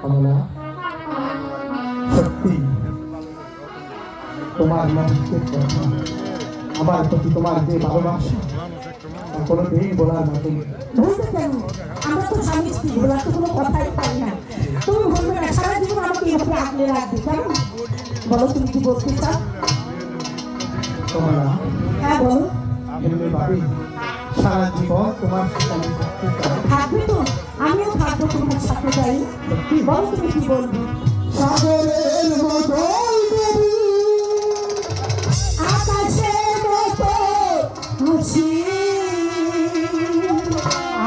কমলা। সত্যি তোমার মনের কথা। আমার প্রতি তোমার যে ভালোবাসা কোনোদিন বলার। বলতে কেন? আমরা তো স্বামী স্ত্রী বলার তো কোনো কথাই পাই না। তুমি বলবে না সারা জীবন আমাকে এভাবে আগলে রাখবে কেন? বলো তুমি কি বলতে চাও? হ্যাঁ বলো। এমনি ভাবি। সারা জীবন তোমার থাকবে তো? আমিও থাকব তোমার সাথে যাই বলো তুমি কি বলবে? সাগরের মতো দেবী আকাশের মতো হাসি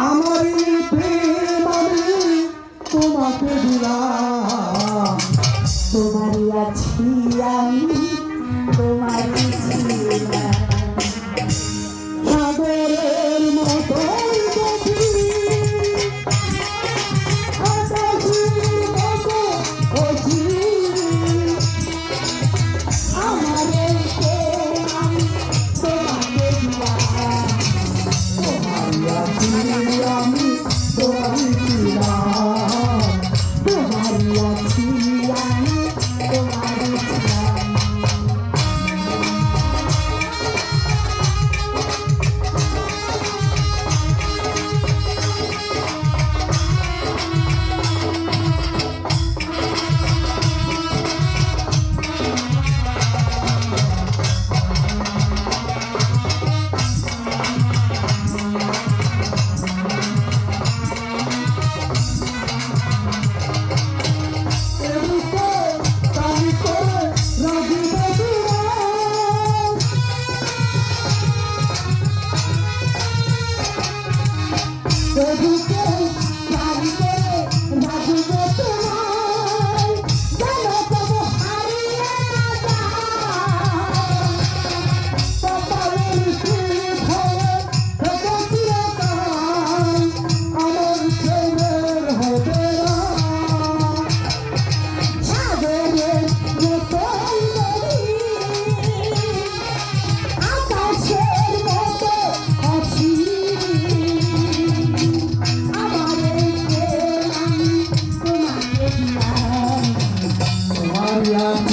আমার প্রেম আমি তোমাকে দিলাম। তোমারই আছি আমি। তোমারই আছি আমি তোমারই তোমার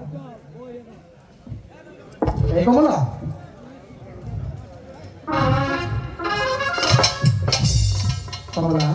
এই কমলা কমলা